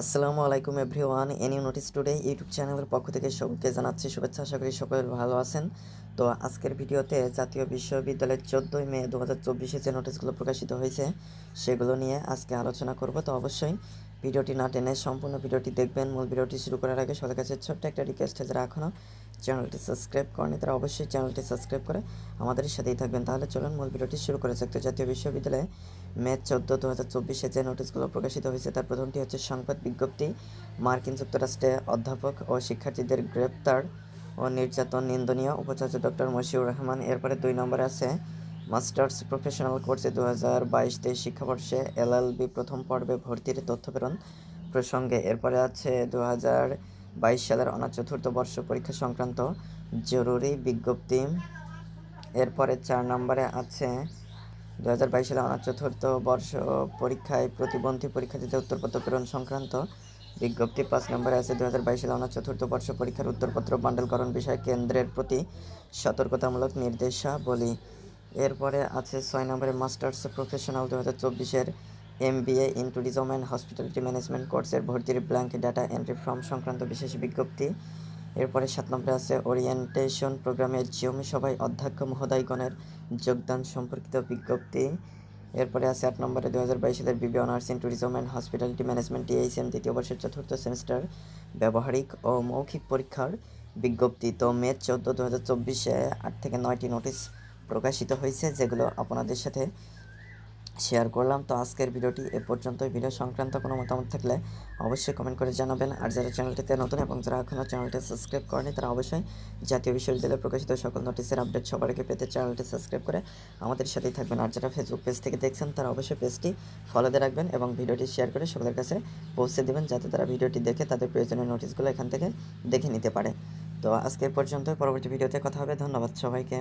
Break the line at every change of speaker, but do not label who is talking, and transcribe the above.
আসসালামু আলাইকুম everyone any notice today YouTube চ্যানেলের পক্ষ থেকে সকলকে জানাচ্ছি শুভেচ্ছা। আশা করি সকলে ভালো আছেন। তো আজকের ভিডিওতে জাতীয় বিশ্ববিদ্যালয়ের চোদ্দোই মে দু হাজার চব্বিশে যে নোটিশগুলো প্রকাশিত হয়েছে, সেগুলো নিয়ে আজকে আলোচনা করব। তো অবশ্যই ভিডিওটি না টেনে সম্পূর্ণ ভিডিওটি দেখবেন। মূল ভিডিওটি শুরু করার আগে সবার কাছে ছোট্ট একটা রিকোয়েস্ট যারা এখনও চ্যানেলটি সাবস্ক্রাইব করেনি তারা অবশ্যই চ্যানেলটি সাবস্ক্রাইব করে আমাদের সাথেই থাকবেন। তাহলে চলুন মূল ভিডিওটি শুরু করে যাক। তো জাতীয় বিশ্ববিদ্যালয়ে মে চোদ্দ দু হাজার চব্বিশে যে নোটিশগুলো প্রকাশিত হয়েছে, তার প্রথমটি হচ্ছে সংবাদ বিজ্ঞপ্তি। মার্কিন যুক্তরাষ্ট্রে অধ্যাপক ও শিক্ষার্থীদের গ্রেপ্তার ও নির্যাতন নিন্দনীয় উপাচার্য ডক্টর মশিউর রহমান। এরপরে দুই নম্বরে আছে, মাস্টার্স প্রফেশনাল কোর্সে দু হাজার বাইশ তেইশ শিক্ষাবর্ষে এলএলবি প্রথম পর্বে ভর্তির তথ্য প্রেরণ প্রসঙ্গে। এরপরে আছে দু হাজার বাইশ সালের অনাথ চতুর্থ বর্ষ পরীক্ষা সংক্রান্ত জরুরি বিজ্ঞপ্তি। এরপরে চার নম্বরে আছে দু হাজার বাইশ সালে অনাথ চতুর্থ বর্ষ পরীক্ষায় প্রতিবন্ধী পরীক্ষার্থীদের উত্তরপত্র প্রেরণ সংক্রান্ত বিজ্ঞপ্তি। পাঁচ নম্বরে আছে দু হাজার বাইশ সালে অনাথ চতুর্থ বর্ষ পরীক্ষার উত্তরপত্র বান্ডেলকরণ বিষয়ে কেন্দ্রের প্রতি সতর্কতামূলক নির্দেশাবলী। এরপরে আছে ছয় নম্বরে মাস্টার্স প্রফেশনাল দু হাজার চব্বিশের M B A in tourism and hospitality management কোর্সের ভর্তির ব্ল্যাঙ্ক ডাটা এন্ট্রি ফর্ম সংক্রান্ত বিশেষ বিজ্ঞপ্তি। এরপরে সাত নম্বরে আছে ওরিয়েন্টেশন প্রোগ্রামের জিওমি সভায় অধ্যক্ষ মহোদয়গণের যোগদান সম্পর্কিত বিজ্ঞপ্তি। এরপরে আছে আট নম্বরে দু হাজার বাইশ সালের B B honours in tourism and hospitality management, THM, দ্বিতীয় বর্ষের চতুর্থ সেমিস্টার ব্যবহারিক ও মৌখিক পরীক্ষার বিজ্ঞপ্তি। তো মে চোদ্দ দু হাজার চব্বিশে আট থেকে নয়টি নোটিশ প্রকাশিত হয়েছে, যেগুলো আপনাদের সাথে শেয়ার করলাম। তো আজকের ভিডিওটি এ পর্যন্ত ভিডিও সংক্রান্ত কোনো মতামত থাকলে অবশ্যই কমেন্ট করে জানাবেন। আর যারা চ্যানেলটিতে নতুন এবং যারা এখনও চ্যানেলটি সাবস্ক্রাইব করেনি, তারা অবশ্যই জাতীয় বিশ্ববিদ্যালয়ে প্রকাশিত সকল নোটিশের আপডেট সবার আগে পেতে চ্যানেলটি সাবস্ক্রাইব করে আমাদের সাথেই থাকবেন। আর যারা ফেসবুক পেজ থেকে দেখছেন, তারা অবশ্যই পেজটি ফলোতে রাখবেন এবং ভিডিওটি শেয়ার করে সকলের কাছে পৌঁছে দেবেন, যাতে তারা ভিডিওটি দেখে তাদের প্রয়োজনীয় নোটিশগুলো এখান থেকে দেখে নিতে পারে। তো আজকের পর্যন্ত পরবর্তী ভিডিওতে কথা হবে। ধন্যবাদ সবাইকে।